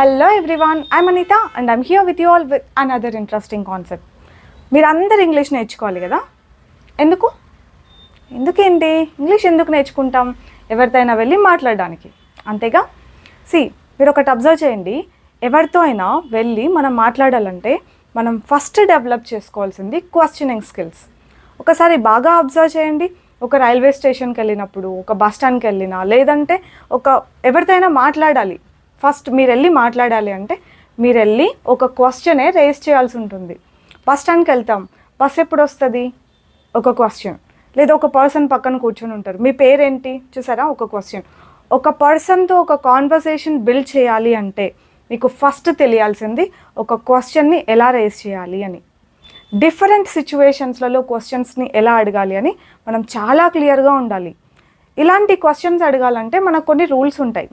Hello everyone I'm Anitha and I'm here with you all with another interesting concept మీరు అందరు English నేర్చుకోవాలి కదా? ఎందుకు? ఎందుకేంటి? ఇంగ్లీష్ ఎందుకు నేర్చుకుంటాం? ఎవరితోనైనా వెళ్ళి మాట్లాడడానికి. అంతేగా? సి మీరు ఒకటి అబ్జర్వ్ చేయండి. ఎవరితో అయినా వెళ్ళి మనం మాట్లాడాలంటే మనం ఫస్ట్ డెవలప్ చేసుకోవాల్సింది క్వశ్చనింగ్ స్కిల్స్ ఒకసారి బాగా అబ్జర్వ్ చేయండి. ఒక రైల్వే స్టేషన్కి వెళ్ళినప్పుడు ఒక బస్ స్టాండ్కి వెళ్ళినా లేదంటే ఒక ఎవరితోనైనా మాట్లాడాలి. ఫస్ట్ మీరు వెళ్ళి మాట్లాడాలి అంటే మీరు వెళ్ళి ఒక క్వశ్చనే రేస్ చేయాల్సి ఉంటుంది. బస్ స్టాండ్కి వెళ్తాం. బస్ ఎప్పుడు వస్తుంది ఒక క్వశ్చన్. లేదా ఒక పర్సన్ పక్కన కూర్చొని ఉంటారు. మీ పేరేంటి? చూసారా? ఒక క్వశ్చన్. ఒక పర్సన్తో ఒక కాన్వర్సేషన్ బిల్డ్ చేయాలి అంటే మీకు ఫస్ట్ తెలియాల్సింది ఒక క్వశ్చన్ని ఎలా రేస్ చేయాలి అని. డిఫరెంట్ సిచ్యువేషన్స్లలో క్వశ్చన్స్ని ఎలా అడగాలి అని మనం చాలా క్లియర్గా ఉండాలి. ఇలాంటి క్వశ్చన్స్ అడగాలంటే మనకు కొన్ని రూల్స్ ఉంటాయి.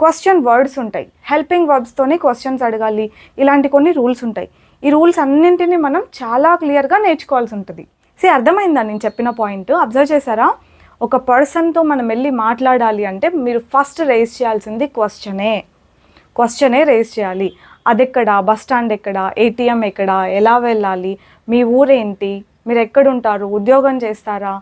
క్వశ్చన్ వర్డ్స్ ఉంటాయి. హెల్పింగ్ వర్బ్స్తోనే క్వశ్చన్స్ అడగాలి. ఇలాంటి కొన్ని రూల్స్ ఉంటాయి. ఈ రూల్స్ అన్నింటినీ మనం చాలా క్లియర్గా నేర్చుకోవాల్సి ఉంటుంది. సే అర్థమైందా? నేను చెప్పిన పాయింట్ అబ్జర్వ్ చేశారా? ఒక పర్సన్తో మనం వెళ్ళి మాట్లాడాలి అంటే మీరు ఫస్ట్ రేస్ చేయాల్సింది క్వశ్చనే క్వశ్చనే రేస్ చేయాలి. అదెక్కడ? బస్ స్టాండ్ ఎక్కడ? ఏటీఎం ఎక్కడ? ఎలా వెళ్ళాలి? మీ ఊరేంటి? మీరు ఎక్కడుంటారు? ఉద్యోగం చేస్తారా?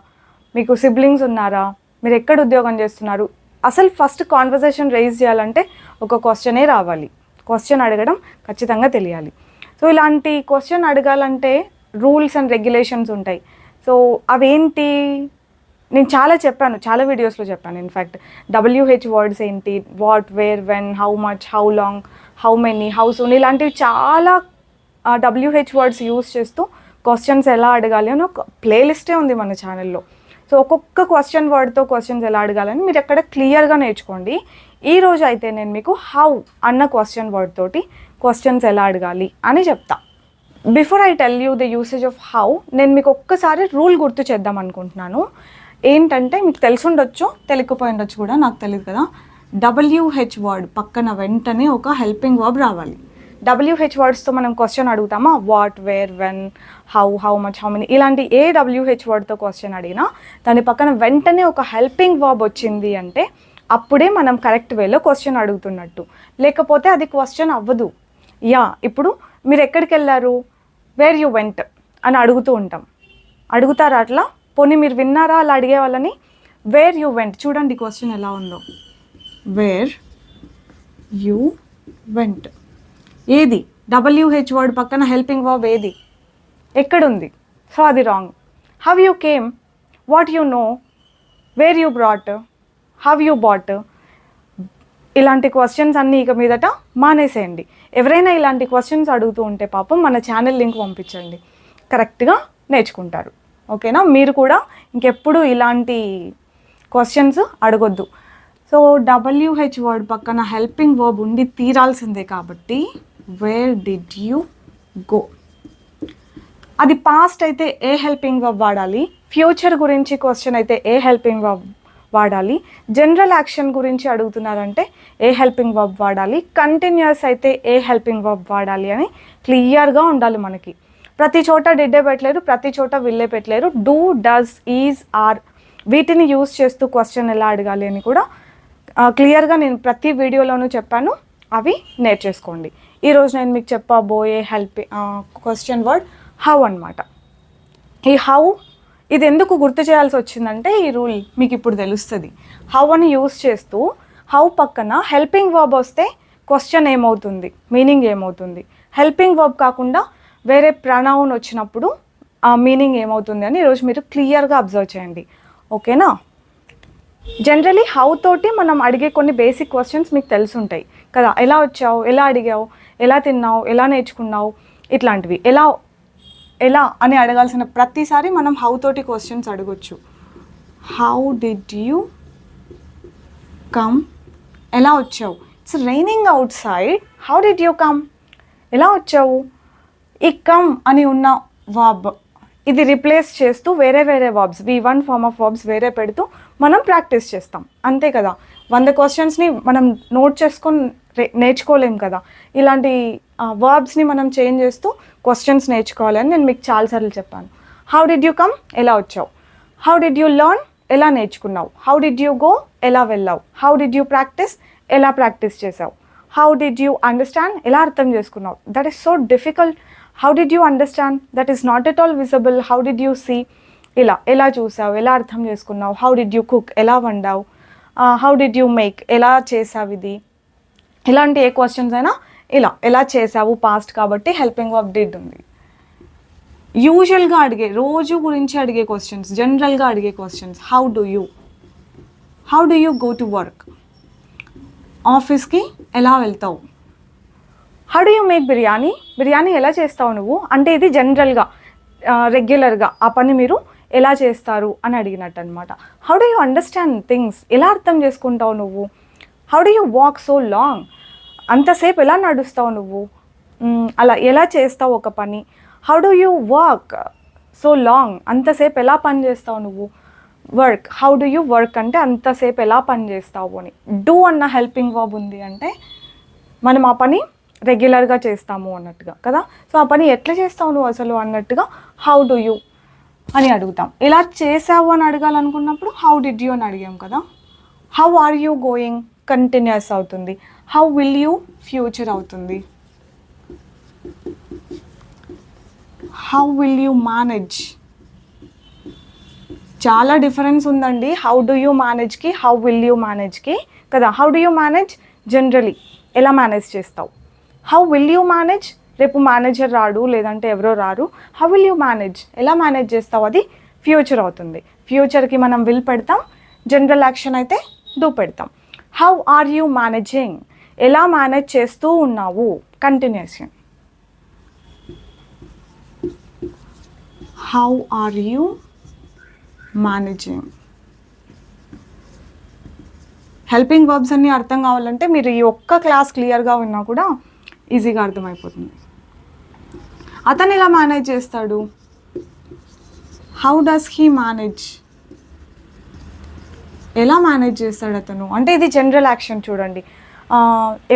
మీకు సిబ్లింగ్స్ ఉన్నారా? మీరు ఎక్కడ ఉద్యోగం చేస్తున్నారు? అసలు ఫస్ట్ కాన్వర్జేషన్ రేస్ చేయాలంటే ఒక క్వశ్చనే రావాలి. క్వశ్చన్ అడగడం ఖచ్చితంగా తెలియాలి. సో ఇలాంటి క్వశ్చన్ అడగాలంటే రూల్స్ అండ్ రెగ్యులేషన్స్ ఉంటాయి. సో అవేంటి? నేను చాలా చెప్పాను చాలా వీడియోస్లో చెప్పాను. ఇన్ఫ్యాక్ట్ డబ్ల్యూహెచ్ వర్డ్స్ ఏంటి? What where when how much how long how many how soon ఇలాంటివి చాలా డబ్ల్యూహెచ్ వర్డ్స్ యూస్ చేస్తూ క్వశ్చన్స్ ఎలా అడగాలి అని ఒక ప్లేలిస్టే ఉంది మన ఛానల్లో సో ఒక్కొక్క క్వశ్చన్ వర్డ్తో క్వశ్చన్స్ ఎలా అడగాలని మీరు ఎక్కడ క్లియర్గా నేర్చుకోండి. ఈ రోజు అయితే నేను మీకు హౌ అన్న క్వశ్చన్ వర్డ్ తోటి క్వశ్చన్స్ ఎలా అడగాలి అని చెప్తా. Before I tell you the usage of how నేను మీకు ఒక్కసారి రూల్ గుర్తు చేద్దాం అనుకుంటున్నాను. ఏంటంటే మీకు తెలిసి ఉండొచ్చు తెలియకపోయి ఉండొచ్చు కూడా నాకు తెలియదు కదా. డబ్ల్యూహెచ్ వర్డ్ పక్కన వెంటనే ఒక హెల్పింగ్ వర్బ్ రావాలి. డబ్ల్యూహెచ్ వర్డ్స్తో మనం question అడుగుతామా? What where when how how much how many ఇలాంటి ఏ డబ్ల్యూహెచ్ వర్డ్తో క్వశ్చన్ అడిగినా దాని పక్కన వెంటనే ఒక హెల్పింగ్ వర్బ్ వచ్చింది అంటే అప్పుడే మనం కరెక్ట్ వేలో క్వశ్చన్ అడుగుతున్నట్టు. లేకపోతే అది క్వశ్చన్ అవ్వదు. యా ఇప్పుడు మీరు ఎక్కడికి వెళ్ళారు? వేర్ యూ వెంట్ అని అడుగుతూ ఉంటాం. అడుగుతారా అట్లా? పోనీ మీరు విన్నారా అలా అడిగే వాళ్ళని? వేర్ యూ వెంట్ చూడండి క్వశ్చన్ ఎలా ఉందో. వేర్ యూ వెంట్ ఏది? డబ్ల్యూహెచ్ వర్డ్ పక్కన హెల్పింగ్ వర్బ్ ఏది? ఎక్కడుంది? సో అది wrong how you came what you know where you brought how you bought ఇలాంటి క్వశ్చన్స్ అన్నీ ఇక మీదట మానేసేయండి. ఎవరైనా ఇలాంటి క్వశ్చన్స్ అడుగుతూ ఉంటే పాపం మన ఛానల్ లింక్ పంపించండి. కరెక్ట్గా నేర్చుకుంటారు. ఓకేనా మీరు కూడా ఇంకెప్పుడు ఇలాంటి క్వశ్చన్స్ అడగొద్దు. సో డబ్ల్యూహెచ్ వర్డ్ పక్కన హెల్పింగ్ వర్బ్ ఉండి తీరాల్సిందే కాబట్టి వేర్ డిడ్ యూ గో అది పాస్ట్ అయితే ఏ హెల్పింగ్ వర్బ్ వాడాలి? ఫ్యూచర్ గురించి క్వశ్చన్ అయితే ఏ హెల్పింగ్ వర్బ్ వాడాలి? జనరల్ యాక్షన్ గురించి అడుగుతున్నారంటే ఏ హెల్పింగ్ వర్బ్ వాడాలి? కంటిన్యూస్ అయితే ఏ హెల్పింగ్ వర్బ్ వాడాలి అని క్లియర్గా ఉండాలి మనకి. ప్రతి చోట డిడ్డే పెట్టలేరు ప్రతి చోట విల్లే పెట్టలేరు. డూ డస్ ఈజ్ ఆర్ వీటిని యూస్ చేస్తూ క్వశ్చన్ ఎలా అడగాలి అని కూడా క్లియర్గా నేను ప్రతి వీడియోలోనూ చెప్పాను. అవి నేర్చేసుకోండి. ఈరోజు నేను మీకు చెప్పబోయే హెల్ప్ క్వశ్చన్ వర్డ్ హౌ అన్నమాట. ఈ హౌ ఇది ఎందుకు గుర్తు చేయాల్సి వచ్చిందంటే ఈ రూల్ మీకు ఇప్పుడు తెలుస్తుంది. హౌ అని యూస్ చేస్తూ హౌ పక్కన హెల్పింగ్ వర్బ్ వస్తే క్వశ్చన్ ఏమవుతుంది? మీనింగ్ ఏమవుతుంది? హెల్పింగ్ వర్బ్ కాకుండా వేరే ప్రణౌన్ వచ్చినప్పుడు ఆ మీనింగ్ ఏమవుతుంది అని ఈరోజు మీరు క్లియర్గా అబ్జర్వ్ చేయండి. ఓకేనా జనరలీ హౌ తోటి మనం అడిగే కొన్ని బేసిక్ క్వశ్చన్స్ మీకు తెలిసి ఉంటాయి కదా ఎలా వచ్చావు? ఎలా అడిగావు? ఎలా తిన్నావు ఎలా నేర్చుకున్నావు ఇట్లాంటివి. ఎలా ఎలా అని అడగాల్సిన ప్రతిసారి మనం హౌ తోటి క్వశ్చన్స్ అడగొచ్చు. హౌ డిడ్ యూ కమ్ ఎలా వచ్చావు? It's raining outside how did you come ఎలా వచ్చావు? ఈ కమ్ అని ఉన్న వాబ్ ఇది రిప్లేస్ చేస్తూ వేరే వేరే verbs V one form of verbs వేరే పెడుతూ మనం ప్రాక్టీస్ చేస్తాం. అంతే కదా? వంద క్వశ్చన్స్ని మనం నోట్ చేసుకొని నేర్చుకోలేం కదా. ఇలాంటి వర్బ్స్ని మనం చేంజ్ చేస్తూ క్వశ్చన్స్ నేర్చుకోవాలని నేను మీకు చాలాసార్లు చెప్పాను. హౌ డిడ్ యూ కమ్ ఎలా వచ్చావు? హౌ డిడ్ యూ లర్న్ ఎలా నేర్చుకున్నావు? హౌ డిడ్ యూ గో ఎలా వెళ్ళావు? హౌ డిడ్ యూ ప్రాక్టీస్ ఎలా ప్రాక్టీస్ చేసావు హౌ డిడ్ యూ అండర్స్టాండ్ ఎలా అర్థం చేసుకున్నావు? That is so difficult how did you understand that is not at all visible how did you see ఇలా ఎలా చూసావు ఎలా అర్థం చేసుకున్నావు? హౌ డిడ్ యూ కుక్ ఎలా వండావు? హౌ డిడ్ యూ మేక్ ఎలా చేసావు ఇది? ఇలాంటి ఏ క్వశ్చన్స్ అయినా ఇలా ఎలా చేసావు పాస్ట్ కాబట్టి హెల్పింగ్ వర్బ్ డిడ్ ఉంది. యూజువల్గా అడిగే రోజు గురించి అడిగే క్వశ్చన్స్ జనరల్గా అడిగే questions how do you how do you go to work ఆఫీస్కి ఎలా వెళ్తావు? How do you make biryani? Biryani ఎలా చేస్తావు నువ్వు? అంటే ఇది జనరల్గా రెగ్యులర్గా ఆ పని మీరు ఎలా చేస్తారు అని అడిగినట్టు అనమాట how do you understand things ఎలా అర్థం చేసుకుంటావు నువ్వు? How do you walk so long అంతసేపు ఎలా నడుస్తావు నువ్వు? అలా ఎలా చేస్తావు ఒక పని? How do you work so long అంతసేపు ఎలా పని చేస్తావు నువ్వు? Work how do you work అంటే అంతసేపు ఎలా పని చేస్తావు అని. డూ అన్న హెల్పింగ్ వర్బ్ ఉంది అంటే మనం ఆ పని రెగ్యులర్గా చేస్తాము అన్నట్టుగా కదా? సో ఆ పని ఎట్లా చేస్తావు నువ్వు అసలు అన్నట్టుగా హౌ డు యూ అని అడుగుతాం. ఇలా చేసావు అని అడగాలనుకున్నప్పుడు హౌ డిడ్ యూ అని అడిగాం కదా? How are you going continuous అవుతుంది. హౌ విల్ యూ ఫ్యూచర్ అవుతుంది? హౌ విల్ యూ మేనేజ్ చాలా డిఫరెన్స్ ఉందండి. హౌ డు యూ మేనేజ్కి హౌ విల్ యూ మేనేజ్కి కదా. How do you manage generally ఎలా మేనేజ్ చేస్తావు? హౌ విల్ యూ మేనేజ్ రేపు మేనేజర్ రాడు లేదంటే ఎవరో రారు. హౌ విల్ యూ మేనేజ్ ఎలా మేనేజ్ చేస్తావు? అది ఫ్యూచర్ అవుతుంది. ఫ్యూచర్కి మనం విల్ పెడతాం. జనరల్ యాక్షన్ అయితే డూ పెడతాం. హౌ ఆర్ యూ మేనేజింగ్ ఎలా మేనేజ్ చేస్తూ ఉన్నావు? Continuation how are you managing helping verbs అన్నీ అర్థం కావాలంటే మీరు ఈ ఒక్క క్లాస్ క్లియర్గా ఉన్నా కూడా ఈజీగా అర్థమైపోతుంది. అతను ఎలా మేనేజ్ చేస్తాడు? హౌ డస్ హీ మేనేజ్ ఎలా మేనేజ్ చేస్తాడు అతను? అంటే ఇది జనరల్ యాక్షన్ చూడండి.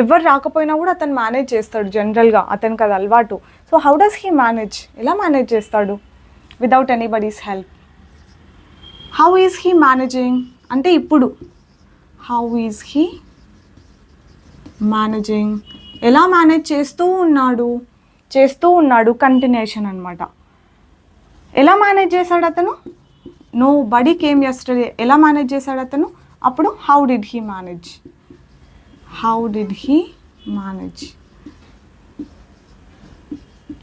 ఎవరు రాకపోయినా కూడా అతను మేనేజ్ చేస్తాడు జనరల్గా అతనికి అది అలవాటు. So how does he manage ఎలా మేనేజ్ చేస్తాడు? Without anybody's help how is he managing అంటే ఇప్పుడు హౌ ఈజ్ హీ మేనేజింగ్ ఎలా మేనేజ్ చేస్తూ ఉన్నాడు? చేస్తూ ఉన్నాడు కంటిన్యూషన్ అనమాట ఎలా మేనేజ్ చేశాడు అతను? నో బడీ కేమ్ ఎస్టర్డే ఎలా మేనేజ్ చేశాడు అతను? అప్పుడు how did he manage how did he manage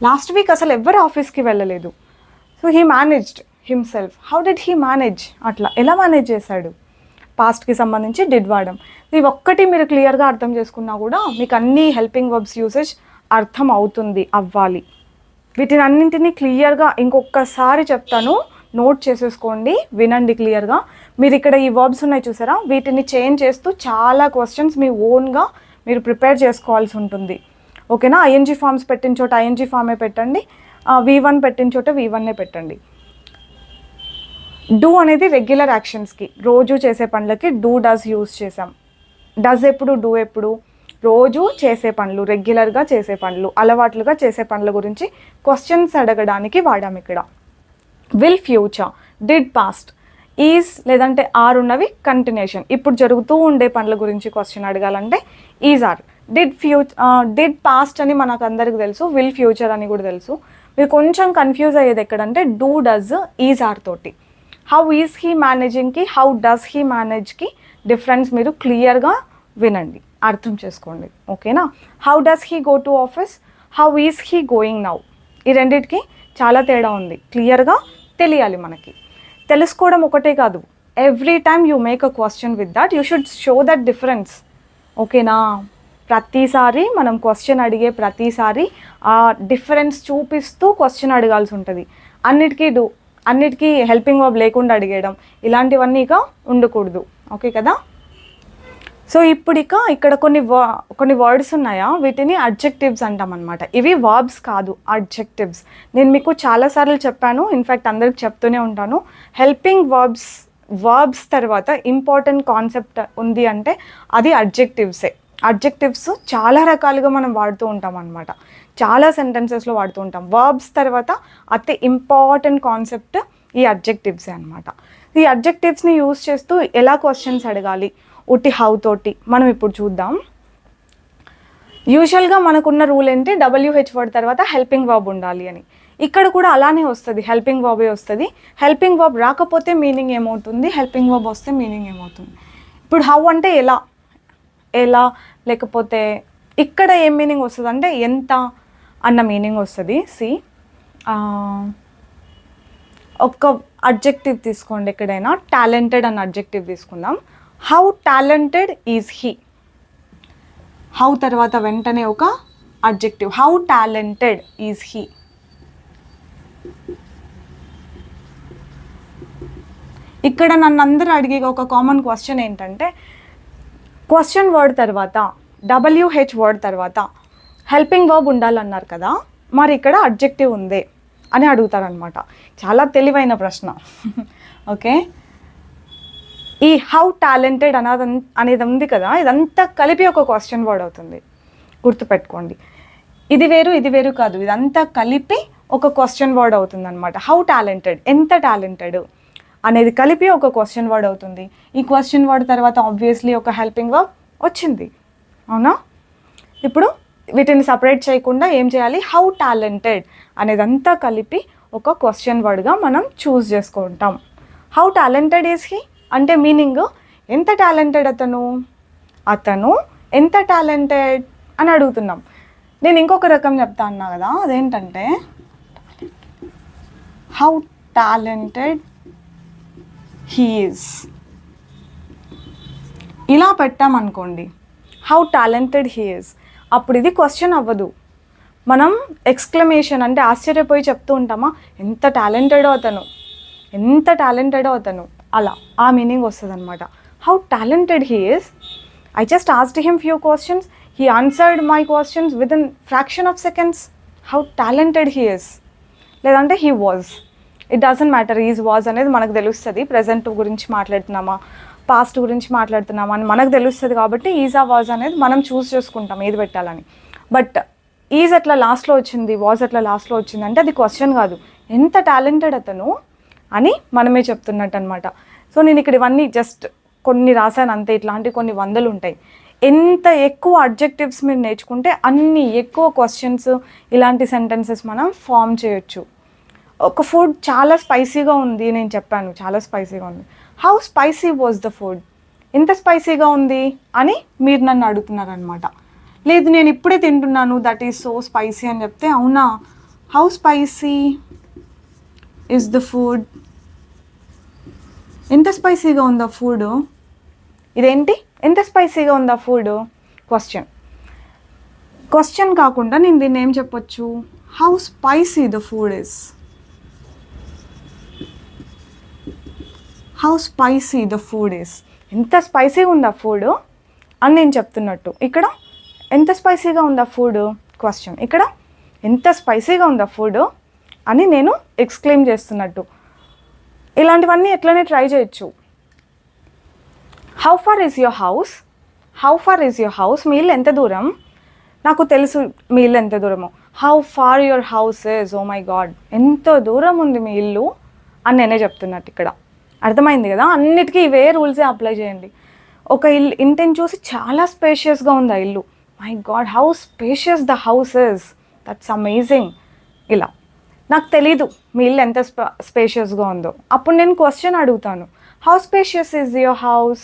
last week అసలు ఎవ్వరు ఆఫీస్కి వెళ్ళలేదు. So he managed himself how did he manage అట్లా ఎలా మేనేజ్ చేశాడు? పాస్ట్కి సంబంధించి డిడ్ వాడడం ఇవి ఒక్కటి మీరు క్లియర్గా అర్థం చేసుకున్నా కూడా మీకు అన్ని హెల్పింగ్ వర్బ్స్ యూసేజ్ అర్థం అవుతుంది అవ్వాలి. వీటిని అన్నింటినీ క్లియర్గా ఇంకొకసారి చెప్తాను. నోట్ చేసేసుకోండి వినండి క్లియర్గా. మీరు ఇక్కడ ఈ వర్బ్స్ ఉన్నాయి చూసారా? వీటిని చేంజ్ చేస్తూ చాలా క్వశ్చన్స్ మీ ఓన్గా మీరు ప్రిపేర్ చేసుకోవాల్సి ఉంటుంది. ఓకేనా ఐఎన్జీ ఫామ్స్ పెట్టిన చోట ఐఎన్జీ ఫామే పెట్టండి. వి వన్ పెట్టిన చోట వి వన్నే పెట్టండి. డూ అనేది రెగ్యులర్ యాక్షన్స్కి రోజు చేసే పనులకి డూ డస్ యూస్ చేసాం డస్ ఎప్పుడు డూ ఎప్పుడు? రోజు చేసే పనులు రెగ్యులర్గా చేసే పనులు అలవాట్లుగా చేసే పనుల గురించి క్వశ్చన్స్ అడగడానికి వాడాం ఇక్కడ. Will future did past is లేదంటే ఆర్ ఉన్నవి కంటిన్యూషన్. ఇప్పుడు జరుగుతూ ఉండే పనుల గురించి క్వశ్చన్ అడగాలంటే ఈజ్ ఆర్ డిడ్ ఫ్యూ డిడ్ పాస్ట్ అని మనకు అందరికి తెలుసు విల్ ఫ్యూచర్ అని కూడా తెలుసు. మీరు కొంచెం కన్ఫ్యూజ్ అయ్యేది ఎక్కడంటే డూ డస్ ఈజ్ ఆర్ తోటి. హౌ ఈజ్ హీ మేనేజింగ్కి హౌ డస్ హీ మేనేజ్కి డిఫరెన్స్ మీరు క్లియర్గా వినండి. అర్థం చేసుకోండి. ఓకేనా how does he go to office how is he going now ఈ రెండింటికి చాలా తేడా ఉంది. క్లియర్గా తెలియాలి మనకి. తెలుసుకోవడం ఒకటే కాదు. Every time you make a question with that you should show that difference ఓకేనా ప్రతిసారి మనం క్వశ్చన్ అడిగే ప్రతిసారి ఆ డిఫరెన్స్ చూపిస్తూ క్వశ్చన్ అడగాల్సి ఉంటుంది. అన్నిటికీ డూ అన్నిటికీ హెల్పింగ్ వర్బ్ లేకుండా అడిగేయడం. ఇలాంటివన్నీ ఇక ఉండకూడదు. ఓకే కదా? సో ఇప్పుడు ఇక ఇక్కడ కొన్ని వా కొన్ని వర్డ్స్ ఉన్నాయా? వీటిని అడ్జెక్టివ్స్ అంటాం అనమాట ఇవి వర్బ్స్ కాదు అడ్జెక్టివ్స్ నేను మీకు చాలాసార్లు చెప్పాను ఇన్ఫ్యాక్ట్ అందరికి చెప్తూనే ఉంటాను. హెల్పింగ్ వర్బ్స్ వర్బ్స్ తర్వాత ఇంపార్టెంట్ కాన్సెప్ట్ ఉంది అంటే అది అడ్జెక్టివ్సే అడ్జెక్టివ్స్ చాలా రకాలుగా మనం వాడుతూ ఉంటాం అనమాట చాలా సెంటెన్సెస్లో వాడుతూ ఉంటాం. వర్బ్స్ తర్వాత అతి ఇంపార్టెంట్ కాన్సెప్ట్ ఈ అడ్జెక్టివ్సే అనమాట ఈ అడ్జెక్టివ్స్ని యూస్ చేస్తూ ఎలా క్వశ్చన్స్ అడగాలి? ఉట్టి హౌ తోటి మనం ఇప్పుడు చూద్దాం. యూజువల్గా మనకున్న రూల్ ఏంటి? డబ్ల్యూహెచ్ వర్డ్ తర్వాత హెల్పింగ్ వర్బ్ ఉండాలి అని. ఇక్కడ కూడా అలానే వస్తుంది హెల్పింగ్ వర్బే వస్తుంది. హెల్పింగ్ వర్బ్ రాకపోతే మీనింగ్ ఏమవుతుంది? హెల్పింగ్ వర్బ్ వస్తే మీనింగ్ ఏమవుతుంది? ఇప్పుడు హౌ అంటే ఎలా? ఎలా? లేకపోతే ఇక్కడ ఏం మీనింగ్ వస్తుంది అంటే ఎంత అన్న మీనింగ్ వస్తుంది. సి ఒక అడ్జెక్టివ్ తీసుకోండి ఎక్కడైనా. టాలెంటెడ్ అన్న అడ్జెక్టివ్ తీసుకుందాం. How talented is he how తర్వాత వెంటనే ఒక adjective how talented is he ఇక్కడ నన్ను అందరూ అడిగే ఒక కామన్ క్వశ్చన్ ఏంటంటే క్వశ్చన్ వర్డ్ తర్వాత డబ్ల్యూహెచ్ వర్డ్ తర్వాత హెల్పింగ్ వర్బ్ ఉండాలన్నారు కదా మరి ఇక్కడ అడ్జెక్టివ్ ఉంది అని అడుగుతారనమాట చాలా తెలివైన ప్రశ్న. ఓకే ఈ హౌ టాలెంటెడ్ అనేది అనేది ఉంది కదా ఇదంతా కలిపి ఒక క్వశ్చన్ వర్డ్ అవుతుంది. గుర్తుపెట్టుకోండి. ఇది వేరు ఇది వేరు కాదు. ఇదంతా కలిపి ఒక క్వశ్చన్ వర్డ్ అవుతుంది అనమాట హౌ టాలెంటెడ్ ఎంత టాలెంటెడ్ అనేది కలిపి ఒక క్వశ్చన్ వర్డ్ అవుతుంది. ఈ క్వశ్చన్ వర్డ్ తర్వాత ఆబ్వియస్లీ ఒక హెల్పింగ్ వర్క్ వచ్చింది. అవునా? ఇప్పుడు వీటిని సపరేట్ చేయకుండా ఏం చేయాలి? హౌ టాలెంటెడ్ అనేదంతా కలిపి ఒక క్వశ్చన్ వర్డ్గా మనం చూస్ చేసుకుంటాం. హౌ టాలెంటెడ్ ఈజ్ హీ అంటే మీనింగ్ ఎంత టాలెంటెడ్ అతను? అతను ఎంత టాలెంటెడ్ అని అడుగుతున్నాం. నేను ఇంకొక రకం చెప్తా అన్నా కదా అదేంటంటే హౌ టాలెంటెడ్ హీఈస్ ఇలా పెట్టామనుకోండి హౌ టాలెంటెడ్ హీఈస్ అప్పుడు ఇది క్వశ్చన్ అవ్వదు. మనం ఎక్స్క్లమేషన్ అంటే ఆశ్చర్యపోయి చెప్తూ ఉంటామా ఎంత టాలెంటెడో అతను ఎంత టాలెంటెడో అతను. అలా ఆ మీనింగ్ వస్తుంది అనమాట how talented he is I just asked him few questions he answered my questions within fraction of seconds how talented he is లేదంటే he was it doesn't matter is was అనేది మనకు తెలుస్తుంది. ప్రజెంట్ గురించి మాట్లాడుతున్నామా? Past గురించి మాట్లాడుతున్నామా అని మనకు తెలుస్తుంది కాబట్టి ఈజ్ ఆ వాజ్ అనేది మనం చూస్ చేసుకుంటాం ఏది పెట్టాలని. బట్ ఈజ్ అట్లా లాస్ట్లో వచ్చింది వాజ్ అట్లా లాస్ట్లో వచ్చింది అంటే అది క్వశ్చన్ కాదు. ఎంత టాలెంటెడ్ అతను అని మనమే చెప్తున్నట్టు అనమాట సో నేను ఇక్కడ ఇవన్నీ జస్ట్ కొన్ని రాశాను అంతే. ఇట్లాంటి కొన్ని వందలు ఉంటాయి ఎంత ఎక్కువ అడ్జెక్టివ్స్ మీరు నేర్చుకుంటే అన్ని ఎక్కువ క్వశ్చన్స్ ఇలాంటి సెంటెన్సెస్ మనం ఫామ్ చేయొచ్చు. ఒక ఫుడ్ చాలా స్పైసీగా ఉంది నేను చెప్పాను. చాలా స్పైసీగా ఉంది. How spicy was the food ఎంత స్పైసీగా ఉంది అని మీరు నన్ను అడుగుతున్నారనమాట. లేదు నేను ఇప్పుడే తింటున్నాను దట్ ఈస్ సో స్పైసీ అని చెప్తే అవునా? How spicy is the food ఎంత స్పైసీగా ఉందా ఫుడ్ ఇదేంటి? ఎంత స్పైసీగా ఉందా ఫుడ్ క్వశ్చన్ క్వశ్చన్ కాకుండా నేను దీన్ని ఏం చెప్పొచ్చు? How spicy the food is how spicy the food is ఎంత స్పైసీగా ఉందా ఫుడ్ అని నేను చెప్తున్నట్టు. ఇక్కడ ఎంత స్పైసీగా ఉందా ఫుడ్ క్వశ్చన్ ఇక్కడ ఎంత స్పైసీగా ఉందా ఫుడ్ అని నేను ఎక్స్క్లెయిమ్ చేస్తున్నట్టు. ఇలాంటివన్నీ ఎట్లనే ట్రై చేయొచ్చు. How far is your house how far is your house మీ ఇల్లు ఎంత దూరం? నాకు తెలుసు మీ ఇల్లు ఎంత దూరమో. How far your house is oh my god ఎంత దూరం ఉంది మీ ఇల్లు? అని నేనే చెప్తున్నట్టు ఇక్కడ. అర్థమైంది కదా? అన్నిటికీ ఇవే రూల్సే అప్లై చేయండి. ఒక ఇల్లు ఇంటిని చూసి చాలా స్పేషియస్గా ఉంది ఆ ఇల్లు. My god how spacious the house is that's amazing ఇలా. నాకు తెలీదు మీ ఇల్లు ఎంత స్ప స్పేషియస్గా ఉందో. అప్పుడు నేను క్వశ్చన్ అడుగుతాను. How spacious is your house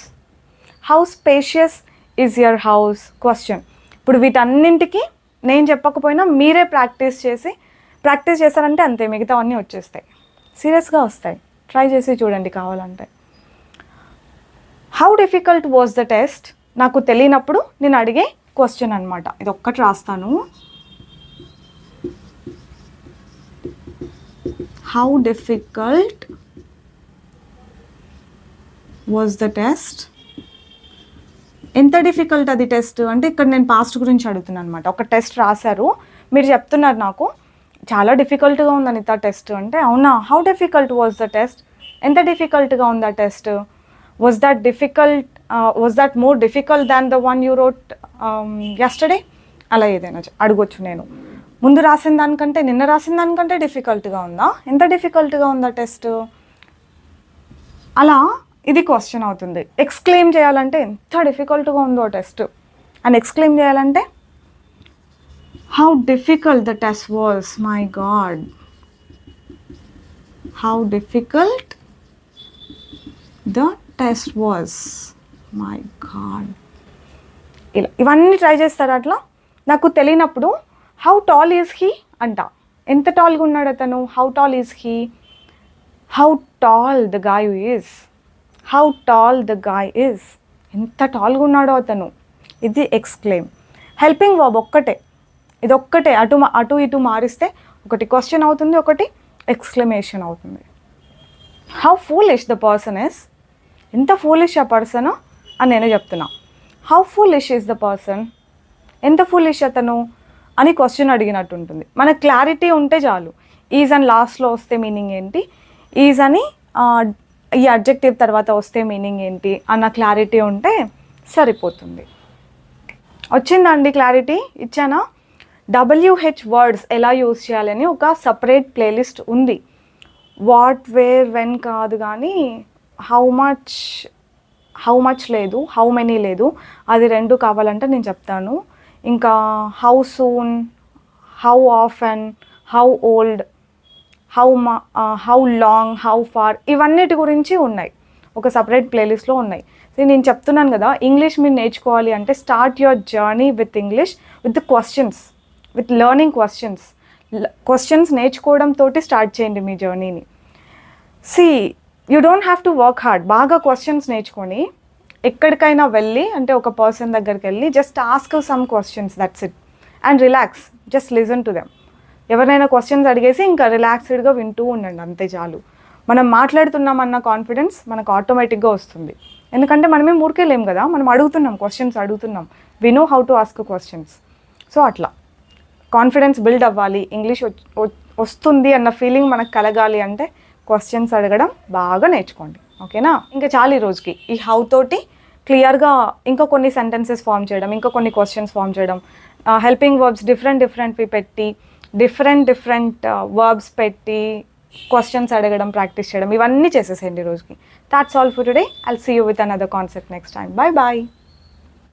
how spacious is your house question ఇప్పుడు వీటన్నింటికి నేను చెప్పకపోయినా మీరే ప్రాక్టీస్ చేసి ప్రాక్టీస్ చేశారంటే అంతే మిగతావన్నీ వచ్చేస్తాయి. సీరియస్గా వస్తాయి. ట్రై చేసి చూడండి కావాలంటే. How difficult was the test నాకు తెలియనప్పుడు నేను అడిగే క్వశ్చన్ అనమాట ఇది ఒక్కటి రాస్తాను. How difficult was the test ఎంత డిఫికల్ట్ అది టెస్ట్ అంటే ఇక్కడ నేను పాస్ట్ గురించి అడుగుతున్నాను అనమాట ఒక టెస్ట్ రాశారు. మీరు చెప్తున్నారు నాకు. చాలా డిఫికల్ట్గా ఉంది అనిత టెస్ట్ అంటే. అవునా? How difficult was the test ఎంత డిఫికల్ట్గా ఉంది ఆ test was that difficult was that more difficult than the one you wrote yesterday అలా ఏదైనా అడగొచ్చు నేను. ముందు రాసిన దానికంటే నిన్న రాసిన దానికంటే డిఫికల్ట్గా ఉందా? ఎంత డిఫికల్ట్గా ఉందా టెస్ట్ అలా ఇది క్వశ్చన్ అవుతుంది. ఎక్స్క్లెయిమ్ చేయాలంటే ఎంత డిఫికల్ట్గా ఉందో టెస్ట్ అని ఎక్స్క్లెయిమ్ చేయాలంటే how difficult the test was my god how difficult the test was my god ఇలా ఇవన్నీ ట్రై చేస్తారు అట్లా? నాకు తెలియనప్పుడు హౌ టాల్ ఈజ్ హీ అంట. ఎంత టాల్గా ఉన్నాడు అతను? How tall is he how tall the guy is how tall the guy is ఎంత టాల్గా ఉన్నాడో అతను? ఇది ఎక్స్క్లెయిమ్ హెల్పింగ్ వర్బ్ ఒక్కటే. ఇది ఒక్కటే అటు అటు ఇటు మారిస్తే ఒకటి క్వశ్చన్ అవుతుంది ఒకటి ఎక్స్క్లమేషన్ అవుతుంది. How foolish the person is ఎంత ఫూలిష్ ఆ పర్సన్ అని నేను చెప్తున్నా. How foolish is the person ఎంత ఫూలిష్ అతను? అని క్వశ్చన్ అడిగినట్టు ఉంటుంది మన క్లారిటీ ఉంటే చాలు. ఈజ్ అని లాస్ట్లో వస్తే మీనింగ్ ఏంటి? ఈజ్ అని ఈ అబ్జెక్టివ్ తర్వాత వస్తే మీనింగ్ ఏంటి? అన్న క్లారిటీ ఉంటే సరిపోతుంది. వచ్చిందండి క్లారిటీ ఇచ్చానా? డబ్ల్యూహెచ్ వర్డ్స్ ఎలా యూస్ చేయాలని ఒక సపరేట్ ప్లేలిస్ట్ ఉంది. వాట్ వేర్ వెన్ కాదు కానీ హౌ మచ్ హౌ మచ్ లేదు హౌ మెనీ లేదు. అది రెండు కావాలంటే నేను చెప్తాను. ఇంకా how soon how often how old how మా హౌ లాంగ్ హౌ ఫార్ ఇవన్నిటి గురించి ఉన్నాయి. ఒక సపరేట్ ప్లేలిస్ట్లో ఉన్నాయి. సో నేను చెప్తున్నాను కదా ఇంగ్లీష్ మీరు నేర్చుకోవాలి అంటే start your journey with English with questions with learning questions questions నేర్చుకోవడంతో start చేయండి మీ జర్నీని see you don't have to work hard బాగా క్వశ్చన్స్ నేర్చుకొని ఎక్కడికైనా వెళ్ళి అంటే ఒక పర్సన్ దగ్గరికి వెళ్ళి just ask some questions that's it and relax just listen to them ఎవరైనా క్వశ్చన్స్ అడిగేసి ఇంకా రిలాక్స్డ్గా వింటూ ఉండండి అంతే చాలు. మనం మాట్లాడుతున్నామన్న కాన్ఫిడెన్స్ మనకు ఆటోమేటిక్గా వస్తుంది. ఎందుకంటే మనమే ఊరికే కదా మనం అడుగుతున్నాం క్వశ్చన్స్ అడుగుతున్నాం. We know how to ask questions so అట్లా. కాన్ఫిడెన్స్ బిల్డ్ అవ్వాలి ఇంగ్లీష్ వస్తుంది అన్న ఫీలింగ్ మనకు కలగాలి అంటే క్వశ్చన్స్ అడగడం బాగా నేర్చుకోండి. ఓకేనా ఇంకా చాలు ఈ రోజుకి. ఈ హౌ తోటి క్లియర్గా ఇంకా కొన్ని సెంటెన్సెస్ ఫామ్ చేయడం ఇంకా కొన్ని క్వశ్చన్స్ ఫామ్ చేయడం హెల్పింగ్ వర్బ్స్ డిఫరెంట్ డిఫరెంట్వి పెట్టి డిఫరెంట్ డిఫరెంట్ వర్బ్స్ పెట్టి క్వశ్చన్స్ అడగడం ప్రాక్టీస్ చేయడం ఇవన్నీ చేసేసేయండి ఈ రోజుకి. That's all for today I'll see you with another concept next time bye bye